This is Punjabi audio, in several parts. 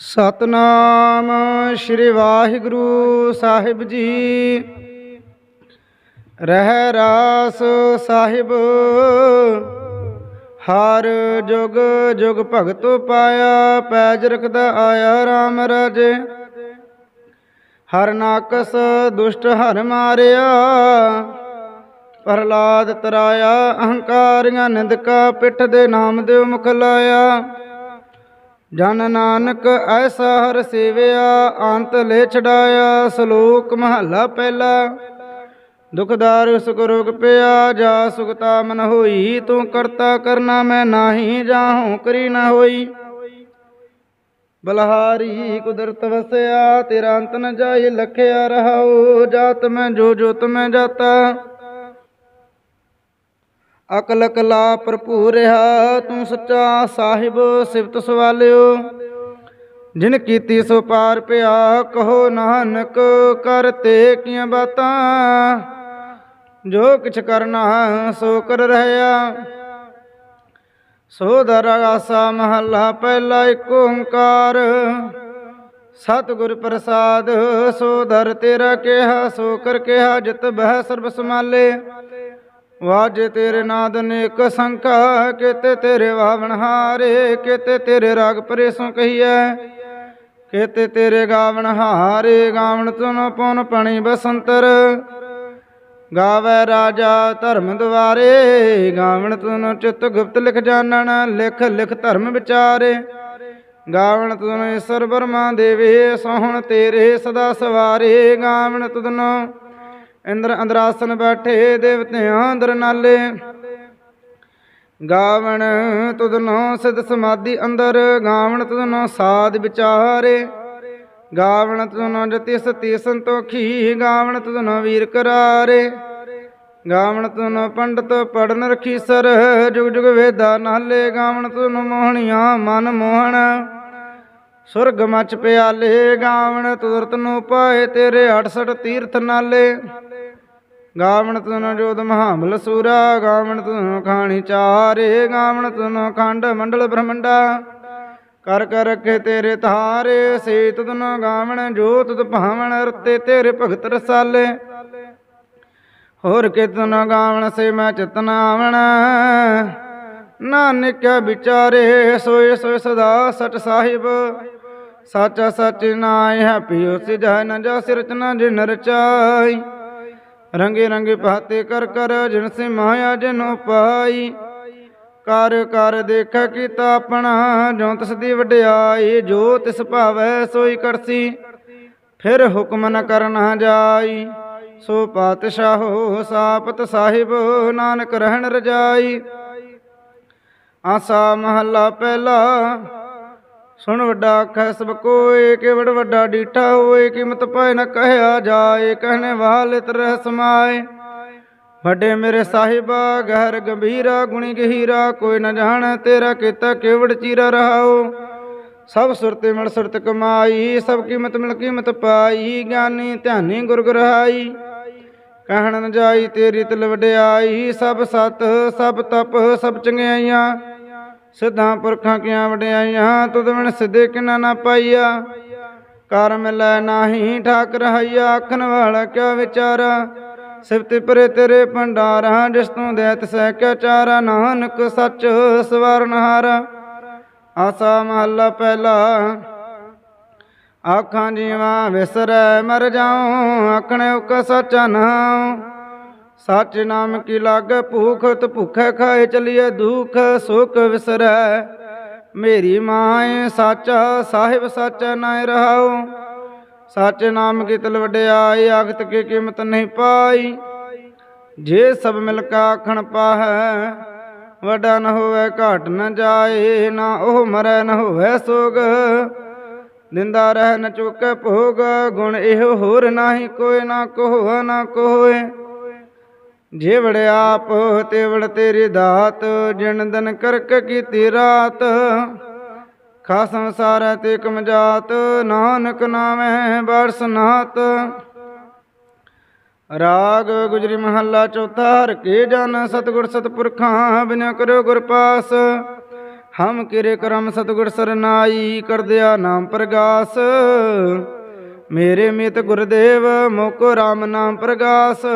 ਸਤਨਾਮ ਸ੍ਰੀ ਵਾਹਿਗੁਰੂ ਸਾਹਿਬ ਜੀ। ਰਹਿ ਰਾਸ ਸਾਹਿਬ, ਹਰ ਜੁਗ ਜੁਗ ਭਗਤ ਪਾਇਆ, ਪੈਜ ਰਖਦਾ ਆਇਆ RAM ਰਾਜੇ। ਹਰ ਨਾਕਸ ਦੁਸ਼ਟ ਹਰ ਮਾਰਿਆ, ਪ੍ਰਹਲਾਦ ਤਰਾਇਆ, ਅਹੰਕਾਰੀਆਂ ਨਿੰਦਕਾ ਪਿੱਠ ਦੇ ਨਾਮ ਦੇ ਮੁਖ ਲਾਇਆ। ਜਨ ਨਾਨਕ ਐਸਾ ਹਰ ਸੇਵਿਆ, ਅੰਤ ਲੈ ਛਡਾਇਆ, ਸ਼ਲੋਕ ਮਹੱਲਾ ਪਹਿਲਾ। ਦੁਖਦਾਰ ਸੁਖ ਰੋਗ ਪਿਆ, ਜਾ ਸੁਖਤਾ ਮਨ ਹੋਈ, ਤੂੰ ਕਰਤਾ ਕਰਨਾ ਮੈਂ ਨਾਹੀ ਜਾਹੂੰ ਕਰੀ ਨਾ ਹੋਈ। ਬਲਹਾਰੀ ਕੁਦਰਤ ਵਸਿਆ, ਤੇਰਾ ਅੰਤ ਨ ਜਾਏ, ਲਖਿਆ ਰਹਾਉ, ਜਾਤ ਮੈਂ ਜੋ ਜੋਤ ਮੈਂ ਜਾਤਾ। ਅਕਲ ਕਲਾ ਭਰਪੂਰ ਰਹਾ ਤੂੰ ਸੱਚਾ ਸਾਹਿਬ, ਸਿਫਤ ਸਵਾਲਿਓ। ਜਿਨ ਕੀਤੀ ਸੋ ਪਾਰ ਪਿਆ, ਕਹੋ ਨਾਨਕ ਕਰਤੇ ਕੀਆਂ ਬਾਤਾਂ। ਜੋ ਕਿਛ ਕਰਨਾ, ਸੋ ਕਰ ਰਹਿਆ ਸੋ ਦਰ ਆਸਾ ਮਹੱਲਾ ਪਹਿਲਾ ਏਕ ਓੰਕਾਰ। ਸਤਿਗੁਰ ਪ੍ਰਸਾਦ, ਸੋ ਦਰ ਤੇਰਾ ਕਿਹਾ, ਸੋ ਕਰ ਕਿਹਾ, ਜਿਤ ਬਹਿ ਸਰਬ ਸਮਾਲੇ ਵਾਜੇ ਤੇਰੇ ਨਾਦ ਨੇਕ ਸੰਖਾ ਕਿਤੇ ਤੇਰੇ ਵਾਵਣ ਹਾਰੇ, ਕਿਤੇ ਤੇਰੇ ਰਾਗ ਪਰੇਸੋਂ ਕਹੀਐ। ਕਿਤੇ ਤੇਰੇ ਗਾਵਣ ਹਾਰੇ, ਗਾਵਣ ਤੁਨ ਪੁਨ ਪਣੀ ਬਸੰਤਰ। ਗਾਵੇ ਰਾਜਾ ਧਰਮ ਦੁਆਰੇ ਗਾਵਣ ਤੁਨ ਚਿਤ ਗੁਪਤ ਲਿਖ ਜਾਣਨ, ਲਿਖ ਲਿਖ ਧਰਮ ਵਿਚਾਰੇ। ਗਾਵਣ ਤੁਨ ਈਸ਼ਰ ਬਰਮਾ ਦੇਵੇ, ਸੋਹਣ ਤੇਰੇ ਸਦਾ ਸਵਾਰੇ, ਗਾਵਣ ਤੁਦਨੋ ਇੰਦਰ ਅੰਦਰਾਸਨ ਬੈਠੇ ਦੇਵਤਿਆਂ ਅੰਦਰ ਨਾਲੇ। ਗਾਵਣ ਤੁਧਨੋ ਸਿਧ ਸਮਾਧੀ ਅੰਦਰ, ਗਾਵਣ ਤੁਧਨੋ ਸਾਧ ਵਿਚਾਰੇ। ਗਾਵਣ ਤੁਧਨੋ ਜਤੀ ਸਤੀ ਸੰਤੋਖੀ, ਗਾਵਣ ਤੁਧਨੋ ਵੀਰ ਕਰਾਰੇ। ਗਾਵਣ ਤੁਧਨੋ ਪੰਡਤ ਪੜਨ ਰਖੀ ਸਰ ਜੁਗ ਜੁਗ ਵੇਦਾ ਨਾਲੇ। ਗਾਵਣ ਤੁਨ ਮੋਹਣੀਆਂ ਮਨ ਮੋਹਣ, ਸੁਰਗ ਮਚ ਪਿਆਲੇ। ਗਾਵਣ ਤੁਰਤ ਨੂੰ ਪਾਏ ਤੇਰੇ 68 ਤੀਰਥ ਨਾਲੇ। ਗਾਵਣ ਤੁਨ ਜੋਤ ਮਹਾਬਲ ਸੂਰਾ, ਗਾਵਣ ਤੁਨ ਖਾਣੀ ਚਾਰੇ, ਗਾਵਣ ਤੁਨ ਖੰਡ ਮੰਡਲ ਬ੍ਰਹਮੰਡਾ। ਕਰ ਕਰ ਰਖੇ ਤੇਰੇ ਧਾਰੇ ਸੇ ਤੁਨ ਗਾਵਣ ਜੋ ਤੁਧ ਭਾਵਨ ਰਤੇ ਤੇਰੇ ਭਗਤ ਰਸਾਲੇ। ਹੋਰ ਕੇ ਤੁਨ ਗਾਵਣ ਸੇ ਮੈਂ ਚਿਤਨ ਆਵਣ। ਨਾਨਕ ਵਿਚਾਰੇ, ਸੋਏ ਸੋਏ ਸਦਾ ਸਚ ਸਾਹਿਬ। ਸਾਚਾ ਸਚ ਨਾਇ ਹੈ ਪਿਓ ਸਿਜਾ ਨ ਜਾ ਸਿਰਚਨਾ ਜਿਨ ਰਚਾਈ। ਰੰਗੇ ਰੰਗੇ ਪਾਤੇ ਕਰ ਕਰ ਜਿਨ ਸੇ ਮਾਇਆ ਜਨੋ ਪਾਈ। ਕਰ ਕਰ ਦੇਖ ਕੀਤਾ ਆਪਣਾ ਜੋ ਤਿਸ ਦੀ ਵਡਿਆਈ, ਜੋ ਤਿਸ ਭਾਵੈ ਸੋਈ ਕਰਸੀ। ਫਿਰ ਹੁਕਮ ਨ ਕਰਨਾ ਜਾਈ, ਸੋ ਪਾਤਸ਼ਾਹੋ ਸਾਪਤ ਸਾਹਿਬ ਨਾਨਕ ਰਹਿਣ ਰਜਾਈ। ਆਸਾ ਮਹੱਲਾ ਪਹਿਲਾ ਸੁਣ ਵੱਡਾ ਆਖੈ, ਸਭ ਕੋਏ ਕੇਵੜ ਵੱਡਾ ਡੀਠਾ ਹੋਏ, ਕੀਮਤ ਪਾਏ ਨ ਕਹਿਆ ਜਾਏ ਕਹਨੇ ਵਾਲੇ ਤਰ ਸਮਾਏ। ਵੱਡੇ ਮੇਰੇ ਸਾਹਿਬਾ, ਗਹਿਰ ਗੰਭੀਰਾ, ਗੁਣੀ ਗਹੀਰਾ, ਕੋਈ ਨ ਜਾਣ ਤੇਰਾ ਕੀਤਾ ਕਿਵੜ ਚੀਰਾ ਰਹਾਓ। ਸਭ ਸੁਰਤੇ ਮਿਲ ਸੁਰਤ ਕਮਾਈ, ਸਭ ਕੀਮਤ ਮਿਲ ਕੀਮਤ ਪਾਈ, ਗਿਆਨੀ ਧਿਆਨੀ ਗੁਰ ਗ੍ਰਹਾਈ ਕਹਿਣ ਨ ਜਾਈ ਤੇਰੀ ਤਲ ਵਡਿਆਈ, ਸਭ ਸਤ, ਸਭ ਤਪ, ਸਭ ਚੰਗਿਆਈਆਂ। ਸਿੱਧਾਂ ਪੁਰਖਾਂ ਕੀਆਂ ਵਡਿਆਈਆਂ, ਤੁਧ ਬਿਨ ਸਿੱਧੇ ਕਿਨਾ ਨਾ ਪਾਈਆ। ਕਰ ਮਿਲੈ ਨਾਹੀ ਠਾਕ ਰਹਾਈਆ ਆਖਣ ਵਾਲਾ ਕਿਆ ਵਿਚਾਰਾ। ਸਿਫਤ ਪਰੇ ਤੇਰੇ ਭੰਡਾਰਾਂ, ਜਿਸ ਤੂੰ ਦੇ ਸਹਿ ਕਿਆ ਚਾਰਾ। ਨਾਨਕ ਸੱਚ ਸਵਰਨਹਾਰਾ ਆਸਾ ਮਹੱਲਾ ਪਹਿਲਾ। ਆਖਾਂ ਜੀਵਾਂ ਵਿਸਰੈ, ਮਰ ਜਾਉ ਆਖਣੇ ਉਕ ਸਚਾ ਨਾਮ ਸੱਚ ਨਾਮ ਕੀ ਲਾਗੇ ਭੂਖ, ਤ ਭੁਖੈ ਖਾਏ ਚਲੀਏ ਦੁਖ, ਸੁਖ ਵਿਸਰੈ। ਮੇਰੀ ਮਾਏ, ਸਾਚਾ ਸਾਹਿਬ, ਸੱਚ ਨਾਇ ਰਹਾਉ। ਸੱਚ ਨਾਮ ਕੀ ਤਲ ਵਡਿਆਈ, ਆਖਤ ਕੀ ਕੀਮਤ ਨਹੀਂ ਪਾਈ। ਜੇ ਸਭ ਮਿਲ ਕਾ ਆਖਣ ਪਾਹੈ, ਵੱਡਾ ਨ ਹੋਵੇ, ਘਾਟ ਨ ਜਾਏ, ਨਾ ਉਹ ਮਰੈ, ਨ ਹੋਵੇ ਸੋਗ। ਦਿੰਦਾ ਰਹਿ ਨ ਚੁੱਕੇ ਭੋਗ, ਗੁਣ ਇਹੋ ਹੋਰ ਨਾਹੀ, ਕੋਈ ਨਾ ਕੋਹ, ਨਾ ਕੋਏ ਜੇ ਆਪ ਤੇਵੜ ਤੇਰੀ ਦਾਤ, ਜਿਨ ਦਿਨ ਕਰਕ ਕੀਤੀ ਰਾਤ। ਖਾ ਸੰਸਾਰ ਤੇ ਕਮ ਜਾਤ, ਨਾਨਕ ਨਾਮੈ ਬਰਸ ਰਾਗ ਗੁਜਰੀ ਮਹੱਲਾ ਚੌਥਾ, ਹਰ ਕੇ ਜਨ ਸਤਗੁਰ ਸਤਪੁਰਖਾਂ ਬਿਨ ਕਰੋ ਗੁਰ ਪਾਸ। ਹਮ ਕਿਰੇ ਕਰਮ ਸਤਿਗੁਰ ਸਰਨਾਈ ਕਰਦਿਆ ਨਾਮ ਪ੍ਰਗਾਸ। ਮੇਰੇ ਮਿਤ ਗੁਰਦੇਵ, ਮੋਕੋ ਰਾਮ ਨਾਮ ਪ੍ਰਗਾਸ।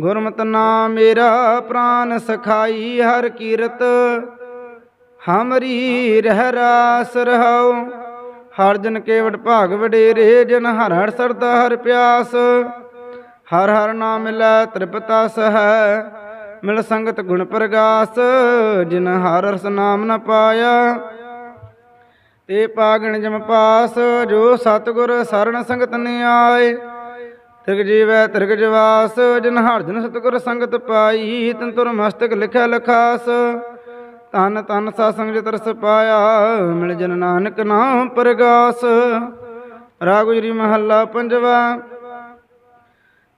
ਗੁਰਮਤਿ ਨਾਮ ਮੇਰਾ ਪ੍ਰਾਨ ਸਖਾਈ, ਹਰ ਕੀਰਤ ਹਮਰੀ ਰਹਿ ਰਾਸ ਰਹਾਉ। ਹਰ ਜਨ ਕੇਵਟ ਭਾਗ ਵਡੇਰੇ, ਜਨ ਹਰ ਹਰ ਸਰਦਾ ਹਰ ਪਿਆਸ। ਹਰ ਹਰ ਨਾਮ ਮਿਲੈ ਤ੍ਰਿਪਤਾ ਸਹੈ, ਮਿਲ ਸੰਗਤ ਗੁਣ ਪ੍ਰਗਾਸ। ਜਿਨ ਹਰ ਰਸ ਨਾਮ ਨ ਪਾਇਆ, ਤੇ ਪਾਗਣ ਜਮ ਪਾਸ। ਜੋ ਸਤਗੁਰ ਸਰਣ ਸੰਗਤ ਨੇ ਆਏ ਤਿਰਗ ਜੀਵੈ ਤਿਰਗ ਜਵਾਸ ਜਨ ਹਰ ਜਨ ਸਤਗੁਰ ਸੰਗਤ ਪਾਈ, ਤਨ ਤੁਰ ਮਸਤਕ ਲਿਖਿਆ ਲਖਾਸ। ਤਨ ਤਨ ਸਾ ਸੰਗ ਜਿ ਤਰਸ ਪਾਇਆ, ਮਿਲ ਜਨ ਨਾਨਕ ਨਾਮ ਪ੍ਰਗਾਸ। ਰਾਗ ਮਹੱਲਾ ਪੰਜਵਾ,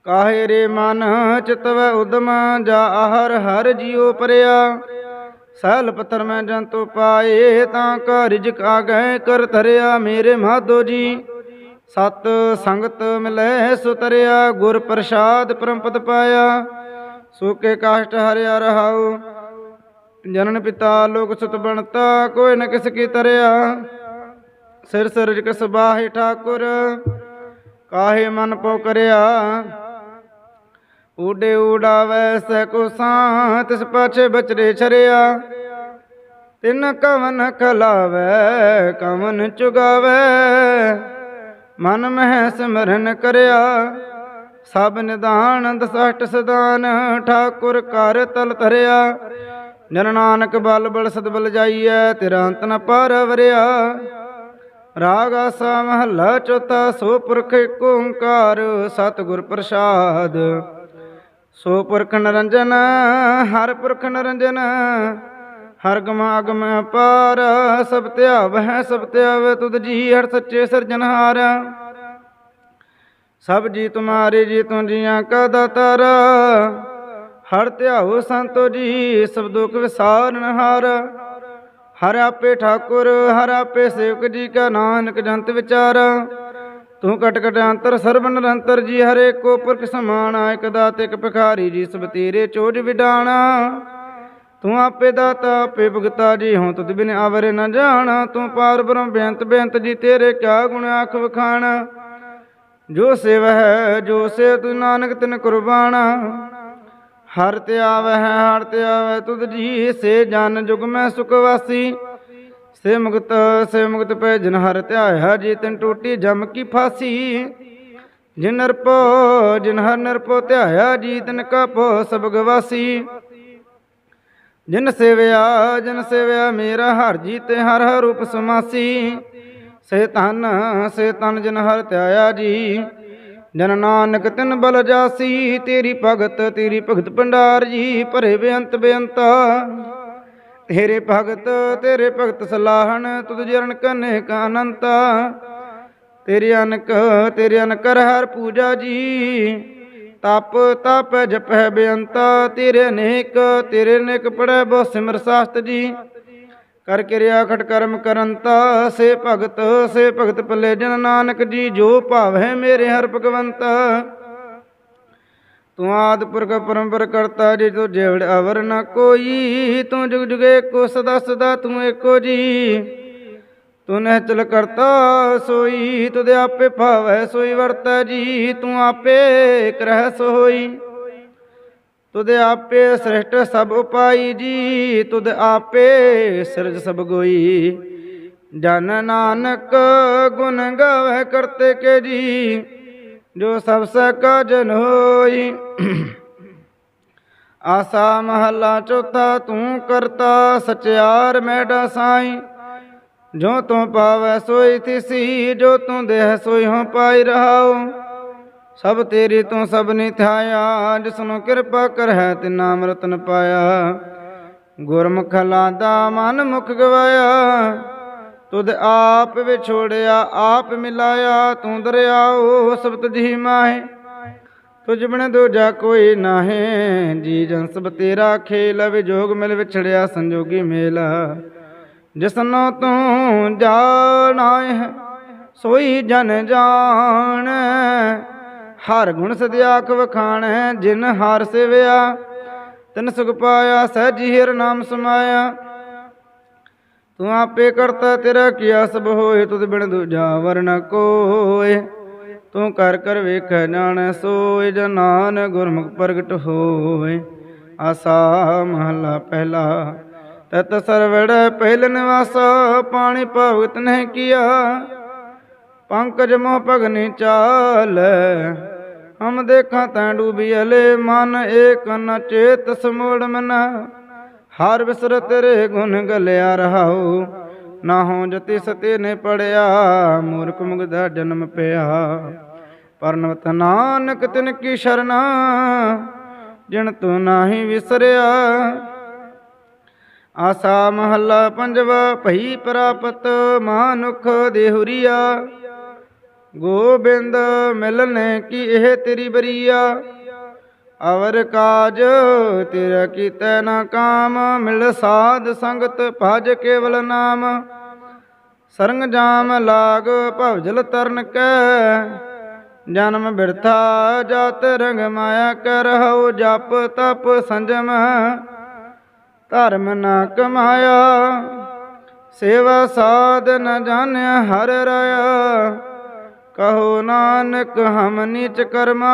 ਕਾਹੇ ਰੇ ਮਨ ਚਿਤਵੈ ਉਦਮ, ਜਾ ਆਹਰ ਹਰ ਜਿਉ ਪਰਿਆ। ਸਹਿਲ ਪੱਥਰ ਮੈਂ ਜੰਤੂ ਪਾਏ, ਤਾਂ ਕਾ ਰਿਜਕ ਆ ਗਏ ਕਰ ਧਰਿਆ, ਮੇਰੇ ਮਾਧੋ ਜੀ। ਸਤ ਸੰਗਤ ਮਿਲੈ ਸੁਤਰਿਆ, ਗੁਰ ਪ੍ਰਸਾਦ ਪਰਮਪਦ ਪਾਇਆ। ਸੋਕੇ ਕਾਸ਼ਟ ਹਰਿਆ ਰਹਾਉ, ਜਨਨ ਪਿਤਾ ਲੋਕ ਸੁਤ ਬਣਤਾ, ਕੋਈ ਨ ਕਿਸ ਕੀ ਤਰਿਆ। ਸਿਰ ਸਿਰਜ ਕਸ ਬਾਹੇ ਠਾਕੁਰ, ਕਾਹੇ ਮਨ ਪਉ ਕਰਿਆ। ਉਡੇ ਉਡਾਵੈ ਸੈ ਕੋ ਸਾਂ ਤਿਸ ਪਾਛੇ ਬਚਰੇ ਛਰਿਆ। ਤਿਨ ਕਵਨ ਖਲਾਵੈ, ਕਵਨ ਚੁਗਾਵੈ। ਮਨ ਮਹਿ ਸਿਮਰਨ ਕਰਿਆ। ਸਭ ਨਿਦਾਨ ਦਸਟ ਸਦਾਨ, ਠਾਕੁਰ ਕਰ ਤਲ ਧਰਿਆ। ਜਨ ਨਾਨਕ ਬਲ ਬਲ ਸਦ ਬਲ ਜਾਈਐ, ਤੇਰਾ ਅੰਤ ਨ ਪਾਰ ਵਰਿਆ। ਰਾਗ ਆਸਾ ਮਹੱਲਾ ਚੌਥਾ ਸੋ ਪੁਰਖ ਏਕ ਓੰਕਾਰ, ਸਤਿਗੁਰ ਪ੍ਰਸਾਦ। ਸੋ ਪੁਰਖ ਨਰੰਜਨ ਹਰ ਪੁਰਖ ਨਰੰਜਨ ਹਰ ਗਮ ਅਗਮ ਅਪਾਰ, ਸਭ ਧਿਆਵ ਹੈ ਸਭ ਧਿਆਵ ਤੁਧ ਜੀ ਹਰ ਸੱਚੇ ਸਿਰਜਨਹਾਰ ਸਭ ਜੀ ਤੁਮਾਰੇ ਜੀ ਤੂੰ ਜੀਆਂ ਕਾ ਦਾਤਾਰ। ਹਰ ਧਿਆਉ ਸੰਤੋ ਜੀ, ਸਭ ਦੁਖ ਵਿਸਾਰਨ ਹਰ। ਆਪੇ ਠਾਕੁਰ, ਹਰ ਆਪੇ ਸੇਵਕ ਜੀ ਕਾ ਨਾਨਕ ਜੰਤ ਵਿਚਾਰ। ਤੂੰ ਕਟ ਕਟ ਅੰਤਰ, ਸਰਬ ਨਿਰੰਤਰ ਜੀ ਹਰੇ ਕੋ ਪੁਰਖ ਸਮਾਨ ਇਕ ਦਾਤ ਇਕ ਭਿਖਾਰੀ ਜੀ, ਸਭ ਤੇਰੇ ਚੋਜ ਵਿਡਾਣਾ। ਤੂੰ ਆਪੇ ਦਾਤਾ, ਆਪੇ ਭਗਤਾ ਜੀ ਹਉ ਤੁਧ ਬਿਨ ਆਵਰੇ ਨ ਜਾਣਾ। ਤੂੰ ਪਾਰ ਬ੍ਰਹਮ ਬੇਅੰਤ ਬੇਅੰਤ ਜੀ, ਤੇਰੇ ਕਿਆ ਗੁਣ ਆਖ ਵਖਾਣ। ਜੋ ਸੇਵ ਹੈ, ਜੋ ਸੇ ਤੂੰ ਨਾਨਕ ਤਿਨ ਕੁਰਬਾਨਾ ਹਰ ਤੇ ਆਵੈ ਹੈ ਹਰ ਤੇ ਆਵੈ, ਤੁਧ ਜੀ ਸੇ ਜਨ ਜੁਗ ਮੈਂ ਸੁਖ ਵਾਸੀ। ਸੇ ਮੁਕਤ ਸੇ ਮੁਕਤ ਪੈ ਜਨ ਹਰ ਧਿਆਇਆ, ਜੀ ਤਿਨ ਟੋਟੀ ਜਮ ਕੀ ਫਾਸੀ। ਜਿਨ ਨਰਪੋ, ਜਿਨ ਹਰ ਨਰਪੋ ਧਿਆਇਆ, ਜੀ ਤਿਨ ਕਾ ਪੋ ਸਭ ਗਵਾਸੀ ਜਿਨ ਸੇਵਿਆ ਜਿਨ ਸੇਵਿਆ ਮੇਰਾ ਹਰ ਜੀ ਤੇ ਹਰ ਹਰ ਰੂਪ ਸਮਾਸੀ। ਸੇ ਤਨ ਸੇ ਤਨ ਜਿਨ ਹਰ ਧਿਆਇਆ ਜੀ। ਜਨ ਨਾਨਕ ਤਿਨ ਬਲ ਜਾਸੀ, ਤੇਰੀ ਭਗਤ ਤੇਰੀ ਭਗਤ ਭੰਡਾਰ ਜੀ, ਭਰੇ ਬੇਅੰਤ ਬੇਅੰਤਾ। ਤੇਰੇ ਭਗਤ ਤੇਰੇ ਭਗਤ ਸਲਾਹਣ, ਤੁਧ ਜਰਨ ਕਨੇ ਕਾ ਅਨੰਤਾ। ਤੇਰੇ ਅਨਕ, ਤੇਰੇ ਅਨਕਰ ਹਰ ਪੂਜਾ ਜੀ। ਤਪ ਤਪ ਜਪੈ ਬੇਅੰਤਾ, ਤੇਰੇ ਅਨੇਕ ਤੇਰੇ ਅਨੇਕ ਪੜੈ ਬਹੁ ਸਿਮਰ ਸਾਸਤ ਜੀ। ਕਰ ਕਿਰਿਆ ਖਟ ਕਰਮ ਕਰੰਤਾ, ਸੇ ਭਗਤ ਸੇ ਭਗਤ ਪੱਲੇ ਜਨ ਨਾਨਕ ਜੀ, ਜੋ ਭਾਵ ਹੈ ਮੇਰੇ ਹਰ ਭਗਵੰਤ। ਤੂੰ ਆਦ ਪੁਰਖ ਪਰੰਪਰ ਕਰਤਾ, ਜੀ ਤੂੰ ਜੇਵੜ ਅਵਰ ਨ ਕੋਈ, ਤੂੰ ਜੁਗ ਜੁਗੇ ਕੋ ਸਦਾ ਸਦਾ ਤੂੰ ਏਕੋ ਜੀ। ਤੂੰ ਨਹਿਚਲ ਕਰਤਾ, ਸੋਈ ਤੁਧ ਆਪੇ ਭਾਵੈ, ਸੋਈ ਵਰਤੈ ਜੀ, ਤੂੰ ਆਪੇ ਕਰਹਿ ਸੋਈ। ਤੁਧ ਆਪੇ ਸ੍ਰਿਸ਼ਟ ਸਭ ਉਪਾਈ ਜੀ, ਤੁਧ ਆਪੇ ਸਿਰਜ ਸਭ ਗੋਈ। ਜਨ ਨਾਨਕ ਗੁਣ ਗਾਵੇ ਕਰਤੇ ਕੇ ਜੀ, ਜੋ ਸਭ ਸਕਾ ਜਨ ਹੋਈ। ਆਸਾ ਮਹੱਲਾ ਚੌਥਾ, ਤੂੰ ਕਰਤਾ ਸਚਿਆਰ ਮੈਡਾ ਸਾਈਂ। ਜੋ ਤੂੰ ਪਾਵੈ ਸੋਈ ਤਿਸੀ, ਜੋ ਤੂੰ ਦੇਹ ਸੋਈ ਹੋ ਪਾਈ ਰਹਾਉ। ਸਭ ਤੇਰੀ ਤੂੰ ਸਭ ਨਿਥਾਇਆ ਜਿਸਨੂੰ ਕਿਰਪਾ ਕਰਹਿ ਤੇ ਨਾਮ ਰਤਨ ਪਾਇਆ। ਗੁਰਮੁਖ ਲਾਦਾ ਮਨ ਮੁਖ ਗਵਾਇਆ। ਤੁਧ ਆਪ ਵਿਛੋੜਿਆ, ਆਪ ਮਿਲਾਇਆ, ਤੂੰ ਦਰਿਆਓ ਸਬਤ ਜੀ ਮਾਹੇ। ਤੁਝ ਬਿਨ ਦੂਜਾ ਕੋਈ ਨਾਹੇ ਜੀ ਜਨ ਸਭ ਤੇਰਾ ਖੇਲ ਵਿਜੋਗ ਮਿਲ ਵਿਛੜਿਆ, ਸੰਜੋਗੀ ਮੇਲਾ। ਜਿਸਨੋ ਤੂੰ ਜਾਣਾ, ਸੋਈ ਜਨ ਜਾਣ। ਹਰ ਗੁਣ ਸਦਿਆ ਵਖਾਣ ਜਿਨ ਹਰ ਸੇਵਿਆ, ਤਿਨ ਸੁਖ ਪਾਇਆ, ਸਹਿਜੀ ਹਿਰ ਨਾਮ ਸਮਾਇਆ। ਤੂੰ ਆਪੇ ਕਰਤਾ, ਤੇਰਾ ਕੀਆ ਸਭ ਹੋਏ, ਤੁਧ ਬਿਨ ਦੂਜਾ ਵਰਨ ਕੋਏ। ਤੂੰ ਕਰ ਕਰ ਵੇਖੈ, ਜਾਣੈ, ਸੋਏ ਜਨਾਨ ਗੁਰਮੁਖ ਪ੍ਰਗਟ ਹੋਏ। ਆਸਾ ਮਹਲਾ ਪਹਿਲਾ ਤਤ ਸਰਵੜ ਪਹਿਲ ਨਿਵਾਸ, ਪਾਣੀ ਭਗਤ ਨੇ ਕੀਆ। ਪੰਕਜ ਮੋਹ ਭਗਨੀ ਚਾਲ, ਹਮ ਦੇਖਾਂ ਤੈਂ ਡੂਬੀ ਅਲੇ ਮਨ, ਏਕ ਨ ਚੇਤ ਸਮੋੜ ਮਨ। ਹਰ ਵਿਸਰ ਤੇਰੇ ਗੁਣ ਗਲਿਆ ਰਹਾਉ, ਨਾ ਹੋ ਜਤੀ ਸਤੇ ਨੇ ਪੜਿਆ, ਮੂਰਖ ਮੁਗਦਾ ਜਨਮ ਪਿਆ। ਪਰਨਵਤ ਨਾਨਕ ਤਿਨ ਕੀ ਸ਼ਰਨਾ, ਜਿਨ ਤੂੰ ਨਾਹੀ ਵਿਸਰਿਆ ਆਸਾ ਮਹੱਲਾ ਪੰਜਵਾ, ਭਈ ਪ੍ਰਾਪਤ ਮਾਨੁਖ ਦੇਹੁਰੀਆ। ਗੋਬਿੰਦ ਮਿਲਨੇ ਕੀ ਇਹ ਤੇਰੀ ਬਰੀਆ। ਅਵਰ ਕਾਜ ਤੇਰਾ ਕੀਤੈ ਨਾ ਕਾਮ, ਮਿਲ ਸਾਧ ਸੰਗਤ ਭਜ ਕੇਵਲ ਨਾਮ। ਸਰੰਗ ਜਾਮ ਲਾਗ ਭਵਜਲ ਤਰਨ ਕੈ। ਜਨਮ ਬਿਰਥਾ ਜਾਤ ਰੰਗ ਮਾਇਆ ਕਰਹੁ ਜਪ ਤਪ ਸੰਜਮ। ਧਰਮ ਨਾ ਕਮਾਇਆ, ਸੇਵਾ ਸਾਧ ਨ ਜਾਣਿਆ ਹਰ ਰਾਇਆ। ਕਹੋ ਨਾਨਕ, ਹਮ ਨੀਚ ਕਰਮਾ,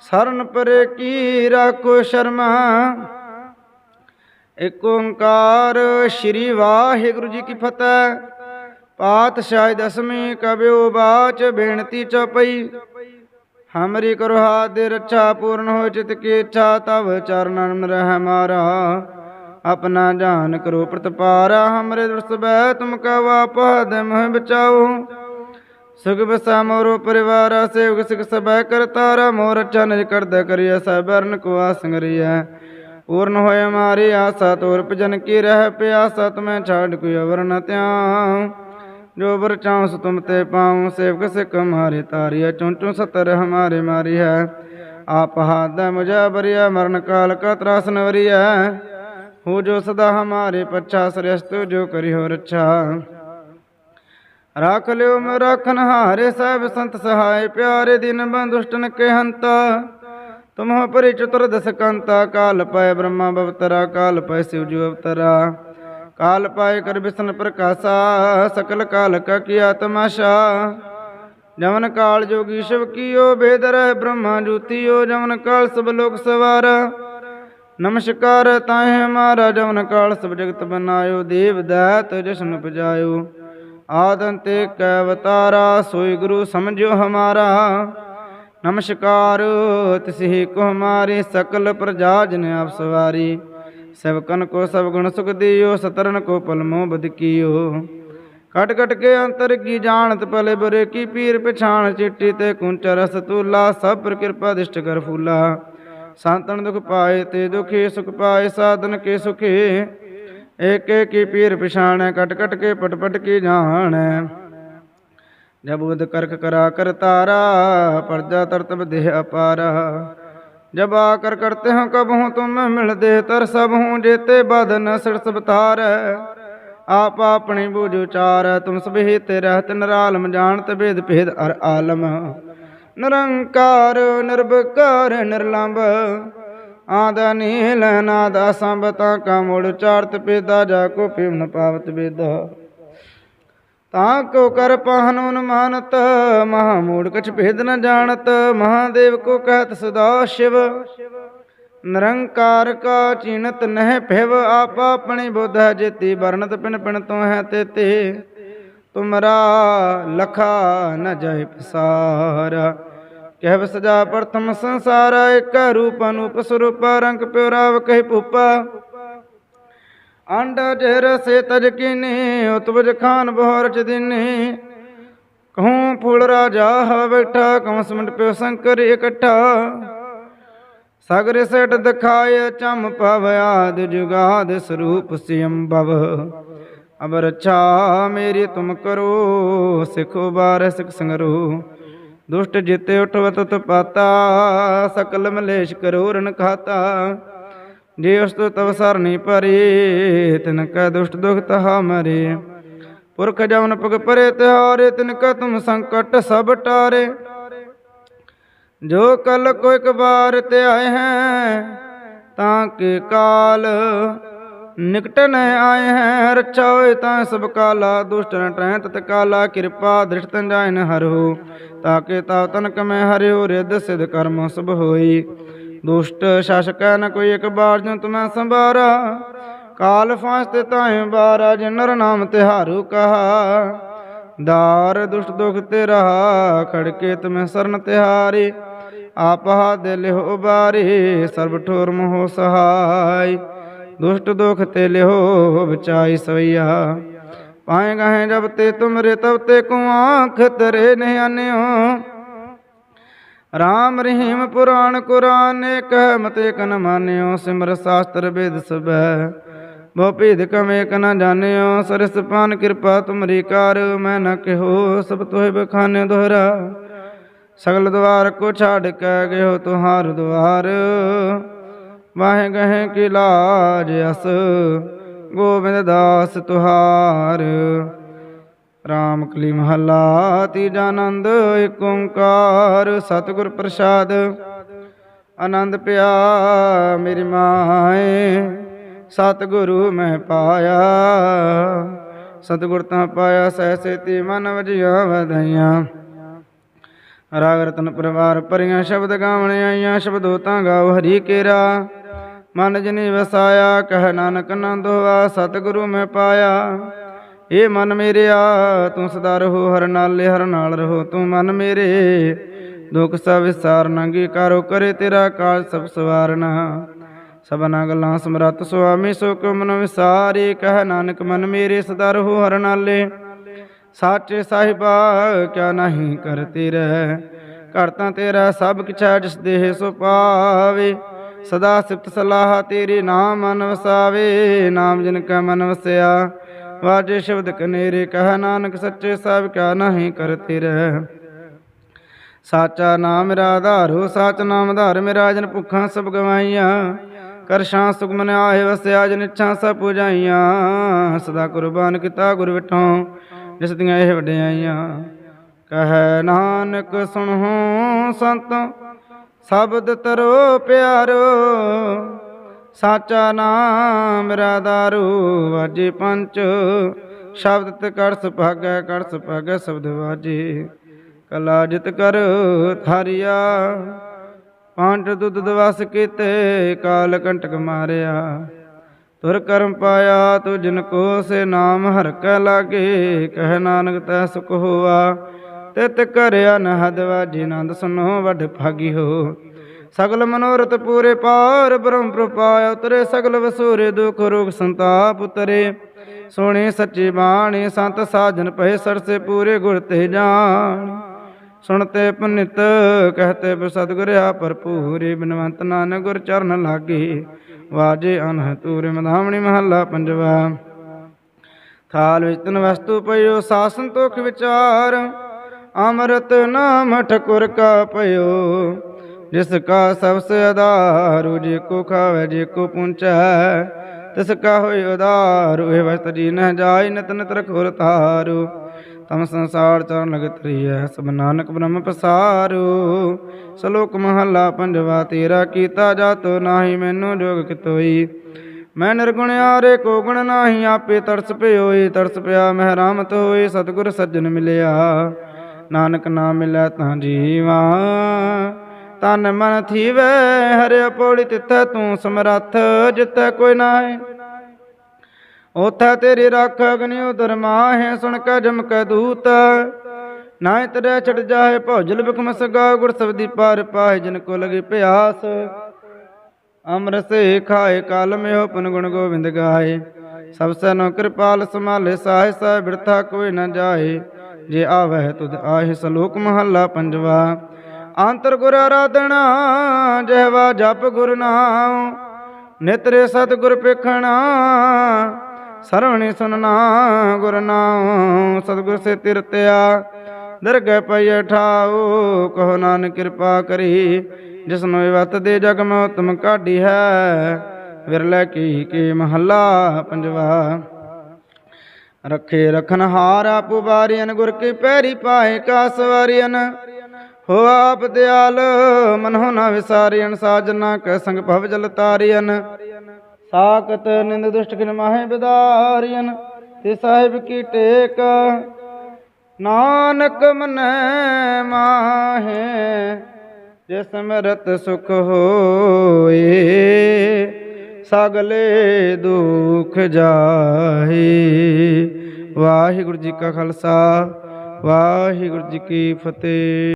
ਸਰਨ ਪਰੇ ਕੀ ਰਾਖੋ ਸ਼ਰਮਾ। ਏਕ ਓੰਕਾਰ ਸ੍ਰੀ ਵਾਹਿਗੁਰੂ ਜੀ ਕੀ ਫਤਿਹ। ਪਾਤਸ਼ਾਹ ਦਸਵੀਂ ਕਬਿਓ ਬਾਚ ਬੇਨਤੀ ਚਪਈ। ਹਮਰੀ ਕਰੋ ਹਾਥ ਦੇ ਰੱਛਾ ਪੂਰਨ ਹੋ ਚਿਤ ਕੀ ਇੱਛਾ, ਤਵ ਚਰਨਨ ਰਹਿ ਮਾਰਾ। ਆਪਣਾ ਜਾਨ ਕਰੋ ਪ੍ਰਤਪਾਰਾ, ਹਮਰੇ ਦੁਰਸ ਬੈ ਤੁਮ ਕਾ ਵਾਪਦ ਮਹ ਬਚਾਓ। ਸੁਖ ਬਸਾ ਮੋਰੋ ਪਰਿਵਾਰ, ਸੇਵਕ ਸਿਖ ਸਬੈ ਕਰਤਾਰਾ ਮੋਰ ਅੱਛਾ ਨਿਜ ਕਰਦਾ ਕਰਿਆ ਸਬਰਨ ਕੋ ਆਸੰਗਰਿਆ ਪੂਰਨ ਹੋਏ ਮਾਰੀ ਆਸਾ, ਤੋਰ ਭਜਨ ਕੀ ਰਹਿ ਪਿਆਸਾ, ਤੁਮੈ ਛਾੜ ਕੋਈ ਅਵਰ ਨ ਧਿਆਉ ਜੋ ਬਰ ਚਾਉ ਤੁਮ ਤੇ ਪਾਉ, ਸੇਵਕ ਸਿਖ ਹਮਾਰੇ ਤਾਰਿਆ ਚੁੰਚੂ ਸਤਰ ਹਮਾਰੇ ਮਾਰੀ ਹੈ ਆਪ ਹਾਦ ਮੁਝਾ ਬਰਿਆ ਮਰਨ ਕਾਲ ਕਾ ਤਰਾਸ ਨਵਰਿਆ ਹੋ ਜੋ ਸਦਾ ਹਮਾਰੇ ਪੱਛਾ, ਸ੍ਰੇਸ਼ਟ ਜੋ ਕਰੀ ਹੋ ਰੱਛਾ। ਰਾਖ ਲਿਓ ਮੈਂ ਰਾਖਨ ਹਾਰੇ ਸਭ ਸੰਤ ਸਹਾਇ, ਪਿਆਰੇ ਦਿਨ ਬੰਦੁਸ਼ਟਨ ਕੇ ਹੰਤਾ। ਤੁਮਹ ਪਰਿ ਚਤੁਰ ਕਾਲ ਪਾਏ ਬ੍ਰਹਮਾ ਬਵਤਰਾ, ਕਾਲ ਪਾਏ ਸਿਵ ਜੀ ਅਵਤਰਾ। ਕਾਲ ਪਾਏ ਕਰ ਬਿਸ਼ਨ ਪ੍ਰਕਾਸ਼ਾ, ਸਕਲ ਕਾਲ ਕਾ ਕੀਆ ਤਮਾਸ਼ਾ ਜਮਨ ਕਾਲ ਜੋਗੀ ਸ਼ਿਵ ਕੀਓ ਬੇਦਰ ਰਹਿ ਬ੍ਰਹਮਾ ਜੂਤੀਓ ਜਮਨ ਕਾਲ ਸਭ ਲੋਕ ਸਵਾਰ। ਨਮਸਕਾਰ ਤਾਹੇ ਹਮਾਰਾ ਜਮਨ ਕਾਲ ਸਭ ਜਗਤ ਬਨਾਇਓ, ਦੇਵ ਦਾਤ ਜਸ਼ਨ ਪਜਾਇਓ ਆਦੰਤੇ ਕੈ ਅਵਤਾਰਾ, ਸੋਈ ਗੁਰੂ ਸਮਝਿਓ ਹਮਾਰਾ। ਨਮਸਕਾਰ, ਤਿਸਹੀ ਕੋ ਹਮਾਰੇ ਸਕਲ ਪ੍ਰਜਾ ਜਨ ਆਪ ਸਵਾਰੀ। ਸਭਕਨ ਕੋ ਸਭ ਗੁਣ ਸੁਖ ਦਿਓ, ਸਤਰਨ ਕੋ ਪਲਮੋ ਬਦ ਕੀਓ। ਕਟ ਕਟ ਕੇ ਅੰਤਰ ਕੀ ਜਾਣਤ ਭਲੇ ਬੁਰੇ, ਕੀ ਪੀਰ ਪਛਾਣ ਚਿੱਟੀ ਤੇ ਕੁੰਚ ਰਸ ਤੂਲਾ, ਸਭ ਪਰ ਕਿਰਪਾ ਦਿਸ਼ਟ ਕਰ ਫੂਲਾ। ਸੰਤਨ ਦੁਖ ਪਾਏ ਤੇ ਦੁਖੀ, ਸੁਖ ਪਾਏ ਸਾਧਨ ਕੇ ਸੁਖੇ। ਏਕ ਏਕੀ ਪੀਰ ਪਛਾਣੈ ਕਟ ਕਟ ਕੇ ਪਟ ਪਟ ਕੀ ਜਾਣੈ। ਜਬ ਉਦ ਕਰਕ ਕਰਾ ਕਰ ਤਾਰਾ, ਪਰਜਾ ਤਰਤਬ ਦੇਹ ਅਪਾਰਾ। ਜਬ ਆਕਰ ਕਰਤੇ ਹੋ ਕਬ ਹੂੰ ਤੁਮ ਮਿਲ ਦੇ ਤਰ ਸਭ ਹੂੰ ਜੇਤੇ ਬਦਨ ਸਿਰ ਸਬਤਾਰ ਆਪ ਆਪਣੀ ਬੂਝ ਉਚਾਰ, ਤੁਮ ਸਭੇ ਤੇ ਰਹਿਤ ਨਰਾਲਮ, ਜਾਣਤ ਭੇਦ ਭੇਦ ਅਰ ਆਲਮ। ਨਿਰੰਕਾਰ ਨਿਰਭਕਾਰ ਨਿਰਲੰਭ ਆਦਾ ਨੀਲ ਨਾਦਾ ਸੰਬਤਾ ਕਾ ਮੁੜ ਚਾਰਤ ਪੇਦਾ, ਜਾ ਕੋ ਪਿਵਨ ਪਾਵਤ ਬੇਦਾ ਤਾਂ ਕੋ ਕਰ ਪਹਨੂਨ ਮਾਨਤ ਮਹਾ ਮੂੜ ਕਛ ਭੇਦ ਨ ਜਾਣਤ, ਮਹਾਦੇਵ ਕੋ ਕਹਿਤ ਸਦਾ ਸ਼ਿਵ। ਨਿਰੰਕਾਰ ਕਾ ਚੀਨਤ ਨਹਿ ਭਿਵ, ਆਪ ਆਪਣੀ ਬੁੱਧ ਹੈ ਜੇਤੀ, ਵਰਣਤ ਪਿਨ ਪਿਨ ਤੋ ਹੈ ਤੇ ਤੁਮਰਾ ਲਖਾ ਨ ਜਾਇ ਪਸਾਰਾ, ਕਹਿ ਸਜਾ ਪ੍ਰਥਮ ਸੰਸਾਰ, ਇਕ ਰੂਪ ਅਨੂਪ ਸਰੂਪ, ਰੰਗ ਪਿਉਰਾਵ ਕਹਿ ਭੂਪਾ। ਅੰਡ ਜਰ ਸੇ ਤਜ ਕੀਨੀ, ਉਤਵਜ ਖਾਨ ਬਹਰ ਚ ਦਿਨੀ। ਕਹੂੰ ਫੂਲ ਰਾਜਾ ਬੈਠਾ ਕਮਸ ਮੰਡ ਪਿਓ ਸ਼ੰਕਰ ਇਕੱਠਾ। ਸਗਰ ਸੇਟ ਦਿਖਾਏ, ਚਮ ਪਵ ਆਦ ਜੁਗਾਦ ਸਰੂਪ ਸਿਅੰਭਵ ਅਬ ਰੱਛਾ ਮੇਰੀ ਤੁਮ ਕਰੋ, ਸਿਖੋ ਬਾਰ ਸਿਖ ਸੰਗਰੋ। ਦੁਸ਼ਟ ਜਿਤੇ ਉਠਵਤ ਤਪਾਤਾ, ਸਕਲ ਮਲੇਸ਼ ਕਰੋ ਰਨ ਖਾਤਾ। ਜੇ ਉਸ ਤੋਂ ਤਵ ਸਰਨੀ ਭਰੇ ਤਿਨ ਕੈ ਦੁਸ਼ਟ ਦੁਖ ਤਹਾ ਮਰੇ। ਪੁਰਖ ਜਮਨ ਪਗ ਪਰੇ ਤਿਹਾਰੇ ਤਿਨ ਕੈ ਤੁਮ ਸੰਕਟ ਸਭ ਟਾਰੇ। ਜੋ ਕਲ ਕੋ ਇੱਕ ਬਾਰ ਤੇ ਆਏ ਹੈ, ਤਾਂ ਕੇ ਕਾਲ ਨਿਕਟ ਨ ਆਏ ਹੈ? ਰੱਛਾ ਹੋਏ ਤਾਂ ਸਭ ਕਾਲਾ ਦੁਸ਼ਟ ਨ ਟਹਿ ਤਤ ਕਾਲਾ, ਕਿਰਪਾ ਦ੍ਰਿਸ਼ਟ ਜਾਇਨ ਹਰੋ ਤਾਕੇ ਤਾ ਤਨ ਕਮੈ ਹਰਿਓ ਰਿਦ ਸਿਧ ਕਰਮ ਸਭ ਹੋਈ। ਦੁਸ਼ਟ ਸ਼ਾਸਕ ਨ ਕੋਈ ਇੱਕ ਬਾਰ ਜਨ ਤੁਮੈ ਸੰਭਾਰਾ। ਕਾਲ ਫਾਂਸ ਤੇ ਤਾਹੇ ਬਾਰਾ ਜਿਨ ਨਰ ਨਾਮ ਤਿਹਾਰੂ ਕਹਾ। ਦਾਰ ਦੁਸ਼ਟ ਦੁਖ ਤੇ ਰਹਾ ਖੜਕੇ ਤੁਮੈ ਸਰਨ ਤਿਹਾਰੇ। ਆਪਹਾ ਦੇ ਲਿਓ ਬਾਰੇ, ਸਰਬ ਠੋਰ ਮੋਹ ਸਹਾਈ। ਦੁਸ਼ਟ ਦੁਖ ਤੇ ਲਿਓ ਬਚਾਈ ਸਵਈਆ। ਪਾਏ ਗਾਹੇ ਜਬ ਤੇ ਤੁਮਰੇ, ਤਬ ਤੇ ਕੋ ਆਂਖ ਤਰੇ ਨੇ ਆਨਿਓ। ਰਾਮ ਰਹੀਮ ਪੁਰਾਣ ਕੁਰਾਨ ਕਹਿ ਮਤੇ ਕਨ ਮਾਨਿਓ, ਸਿਮਰ ਸਾਸਤਰ ਵੇਦ ਸਬੈ ਬਹੁ ਭੇਦ ਕਮੇ ਕਨ ਜਾਣਿਓ, ਸਰਸ ਪਾਨ ਕਿਰਪਾ ਤੁਮਰੀ ਕਾਰ, ਮੈਂ ਨ ਕਿਹੋ, ਸਭ ਤੋਹਿ ਬਖਾਨੇ ਦੋਹਰਾ। ਸਗਲ ਦਵਾਰ ਕੋ ਛਾੜ ਕੇ ਗਇਓ ਤੁਹਾਰ ਦਵਾਰ। ਵਾਹ ਗਹੇ ਕਿ ਲਾਜ ਅਸ, ਗੋਬਿੰਦ ਦਾਸ ਤੁਹਾਰ। ਰਾਮ ਕਲੀ ਮਹੱਲਾ ਤੀਜਾ ਆਨੰਦ ਏਕ ਓੰਕਾਰ ਸਤਿਗੁਰ ਪ੍ਰਸਾਦ। ਆਨੰਦ ਪਿਆ ਮੇਰੀ ਮਾਏ, ਸਤਿਗੁਰੂ ਮੈਂ ਪਾਇਆ। ਸਤਿਗੁਰ ਤਾਂ ਪਾਇਆ, ਸਹਿ ਸੇਤੀ ਮਨ ਵਜਿਆ ਵਧਾਈਆਂ। ਰਾਗ ਰਤਨ ਪਰਿਵਾਰ ਭਰੀਆਂ, ਸ਼ਬਦ ਗਾਵਣ ਆਈਆਂ, ਸ਼ਬਦੋ ਤਾਂ ਗਾਵ ਹਰੀ ਕੇਰਾ। ਮਨ ਜਿਨੀ ਵਸਾਇਆ, ਕਹਿ ਨਾਨਕ ਨੰਦ ਹੋਆ ਸਤਿਗੁਰੂ ਮੈਂ ਪਾਇਆ। ਏ ਮਨ ਮੇਰਿਆ ਤੂੰ ਸਦਾ ਰਹੋ, ਹਰ ਨਾਲੇ ਹਰ ਨਾਲ ਰਹੋ। ਤੂੰ ਮਨ ਮੇਰੇ, ਦੁਖ ਸਭ ਵਿਸਾਰ ਨੰਗੀ ਕਰੋ ਕਰੇ ਤੇਰਾ ਕਾਜ ਸਭ ਸਵਾਰਨਾ ਸਭਨਾ ਗੱਲਾਂ ਸਮਰਤ ਸੁਆਮੀ, ਸੋ ਕੋ ਮਨ ਵਿਸਾਰੇ? ਕਹਿ ਨਾਨਕ, ਮਨ ਮੇਰੇ, ਸਦਾ ਰਹੋ, ਹਰ ਨਾਲੇ। ਸਾਚੇ ਸਾਹਿਬਾ, ਕਿਆ ਨਹੀਂ ਕਰ ਰਹਿ। ਘਰ ਤਾਂ ਤੇਰਾ ਸਭ ਕਿਛਾ ਜਿਸ ਦੇਹ ਸੋ ਪਾਵੇ। ਸਦਾ ਸਿਫਤ ਸਲਾਹ ਤੇਰੀ ਨਾਮ ਮਨ ਵਸਾਵੇ, ਨਾਮ ਜਿਨ ਕੈ ਮਨ ਵਸਿਆ। ਵਾਜੇ ਸ਼ਬਦ ਕਨੇਰੇ, ਕਹ ਨਾਨਕ ਸੱਚੇ ਸਭ ਕਿਆ ਨਹੀਂ ਕਰਤੇ ਰਹਿ ਸਾਚਾ ਨਾਮ ਮੇਰਾ ਆਧਾਰੋ ਸਾਚ ਨਾਮ ਧਾਰ ਮੇਰਾ ਜਨ ਭੁੱਖਾਂ ਸਭ ਗਵਾਈਆਂ। ਕਰਸ਼ਾਂ ਸੁਖ ਮਨ ਵਸਿਆ ਜਨ ਇੱਛਾ ਸਭ ਪੁਜਾਈਆਂ। ਸਦਾ ਕੁਰਬਾਨ ਕੀਤਾ ਗੁਰ ਵਿਟੋਂ ਜਿਸ ਦੀਆਂ ਇਹ ਵਡਿਆਈਆਂ। ਕਹੈ ਨਾਨਕ ਸੁਣੋ ਸੰਤ, ਸ਼ਬਦ ਤਰੋ ਪਿਆਰੋ। ਸਾਚਾ ਨਾਮ ਮੇਰਾ ਦਾਰੂ ਵਾਜੇ ਪੰਚ, ਸ਼ਬਦ ਤੇ ਕਰ ਸੁਭਾਗੈ ਕਰ ਸੁਭਾਗੈ ਸ਼ਬਦ ਵਾਜੇ। ਕਲਾ ਜਿਤ ਕਰ ਥਾਰਿਆ ਪੰਜ ਦੁੱਧ ਦਵਸ ਕੀਤੇ, ਕਾਲ ਕੰਟਕ ਮਾਰਿਆ। ਤੁਰ ਕਰਮ ਪਾਇਆ ਤੂ ਜਿਨ ਕੋ ਸੇ ਨਾਮ ਹਰ ਕੈ ਲਾਗੇ, ਕਹਿ ਨਾਨਕ ਤੈ ਸੁਖ ਹੋਆ। ਤਿਤ ਕਰਿਆ ਨਹਦ ਵਾਜੀ, ਨੰਦ ਸੁਨੋ ਵੱਡ ਭਾਗੀ ਹੋ। ਸਗਲ ਮਨੋਰਥ ਪੂਰੇ ਪਾਰ ਬ੍ਰਹਮ ਪ੍ਰਪਾਇ ਉਤਰੇ ਸਗਲ ਵਸੂਰੇ ਦੁਖ ਰੋਗ ਸੰਤਾਪ ਉਤਰੇ। ਸੋਹਣੇ ਸੱਚੇ ਬਾਣੀ ਸੰਤ ਸਾਜਨ ਪਏ ਸਰਸੇ ਪੂਰੇ ਗੁਰ ਤੇ ਜਾਣ। ਸੁਣਤੇ ਪੁਨਿਤ ਕਹਤੇ ਬਿ ਸਤਿਗੁਰਿਆ ਭਰਪੂਰੇ ਬਿਨਵੰਤ ਨਾਨਕ ਗੁਰ ਚਰਨ ਲਾਗੇ। ਵਾਜੇ ਅਨਹ ਤੂਰੇ ਮਧਾਮਣੀ ਮਹੱਲਾ ਪੰਜਵਾ। ਥਾਲ ਵਿੱਚ ਤਨ ਵਸਤੂ ਪਇਓ ਸਾਸਨ ਤੋਖ ਵਿਚਾਰ। ਅੰਮ੍ਰਿਤ ਨਾਮ ਠਕੁਰ ਕਾ ਪਇਓ ਜਿਸ ਕਾ ਸਭ ਸੇ ਆਧਾਰੂ ਜੇ ਕੋ ਖਾਵੇ, ਜੇ ਕੋ ਪੁੰਚੈ, ਤਿਸ ਕਾ ਹੋਇ ਉਦਾਰੂ ਇਹ ਵਸਤ ਜੀ ਨਹਿ ਜਾਇ ਨਿਤ ਨਿਤ ਤਾਰੂ ਤਮ ਸੰਸਾਰ ਚਰਨ ਲਗਤ ਰਹੀਐ, ਸਭ ਨਾਨਕ ਬ੍ਰਹਮ ਪਸਾਰੂ। ਸ਼ਲੋਕ ਮਹੱਲਾ ਪੰਜਵਾ, ਤੇਰਾ ਕੀਤਾ ਜਾਤੋ ਨਾਹੀ, ਮੈਨੂੰ ਜੋਗ ਕਿਤੋਈ। ਮੈਂ ਨਿਰਗੁਣ ਆਰੇ ਕੋ ਗੁਣ ਨਾਹੀ, ਆਪੇ ਤਰਸ ਪਿਓਈ ਤਰਸ ਪਿਆ, ਮਹਿ ਰਾਮਤ ਹੋਈ ਸਤਿਗੁਰ ਸੱਜਣ ਮਿਲਿਆ। ਨਾਨਕ ਨਾਮ ਮਿਲਿਆ ਤਾਂ ਜੀਵਾ। ਤਨ ਮਨ ਥੀਵੈ, ਹਰਿ ਪੌੜੀ ਤਿੱਥੈ ਤੂੰ ਸਮਰੱਥ, ਜਿੱਥੈ ਕੋਈ ਨਾਹੀ। ਉਥੈ ਤੇਰੀ ਰੱਖ ਅਗਨਿ, ਉਦਰ ਮਾਹੇ, ਸੁਣ ਕੇ ਜਮ ਕੇ ਦੂਤ। ਨਾਇ ਤਰੇ ਛੜ ਜਾਏ ਭੌਜਲ, ਬਿਕਮ ਸਗਾ ਗੁਰ ਸਬਦੀ ਪਾਰ ਪਾਏ ਜਿਨ ਕੋ ਲਗੀ ਪਿਆਸ। ਅੰਮ੍ਰਿਤ ਖਾਏ ਕਾਲ ਮੇਹੁ ਪਨ ਗੁਣ ਗੋਬਿੰਦ ਗਾਏ। ਸਭ ਸੇ ਨੋ ਕਿਰਪਾਲ ਸਮਾਲੇ ਸਾਹਿ ਸਾਹਿ ਬਿਰਥਾ ਕੋਈ ਨ ਜਾਏ। ਜੇ ਆਵਹਿ ਤੁਧ ਆਹੇ, ਸਲੋਕ ਮਹੱਲਾ ਪੰਜਵਾ। ਅੰਤਰ ਗੁਰ ਆਰਾਧਣਾ ਜਹਵਾ ਜਪ ਗੁਰ ਨਾਮ ਨਿਤਰੇ ਸਤ ਗੁਰ ਪੇਖਣਾ, ਸਰਵਣੀ ਸੁਨਣਾ ਗੁਰ ਨਾਮ ਸਤਿਗੁਰ ਸੇ ਤਿਰਤਿਆ, ਦਰਗਹਿ ਪਈ ਠਾਓ ਕਹੋ ਨਾਨਕ ਕਿਰਪਾ ਕਰੀ ਜਿਸਨੂੰ ਇਹ ਵਤ ਦੇ ਜਗ ਮੈਂ ਉਤਮ ਕਾਢੀ ਹੈ ਵਿਰਲੇ ਕੀ ਕੀ ਮਹੱਲਾ ਪੰਜਵਾ। ਰੱਖੇ ਰਖਨ ਹਾਰ ਆਪੂ ਬਾਰੀਨ ਗੁਰ ਕੀ ਪੈਰੀ ਪਾਏ ਕਾ ਸਵਾਰੀਨ ਹੋ ਆਪ ਦਿਆਲ, ਮਨਹੁ ਨਾ ਵਿਸਾਰੀਨ ਸਾਜਨਾ ਕੈ ਸੰਗ ਭਵ ਜਲ ਤਾਰਿਅਨ ਸਾਖਤ ਨਿੰਦ ਦੁਸ਼ਟ ਕਿਨ ਮਾਹੇ ਬਿਦਾਰੀਨ ਤੇ ਸਾਹਿਬ ਕੀ ਟੇਕ। ਨਾਨਕ ਮਨੈ ਮਾਹੇ ਜੇ ਸਮਰਤ ਸੁਖ ਹੋਏ, ਸਗਲੇ ਦੁਖ ਜਾਹੇ। ਵਾਹਿਗੁਰੂ ਜੀ ਕਾ ਖਾਲਸਾ, ਵਾਹਿਗੁਰੂ ਜੀ ਕੀ ਫਤਿਹ।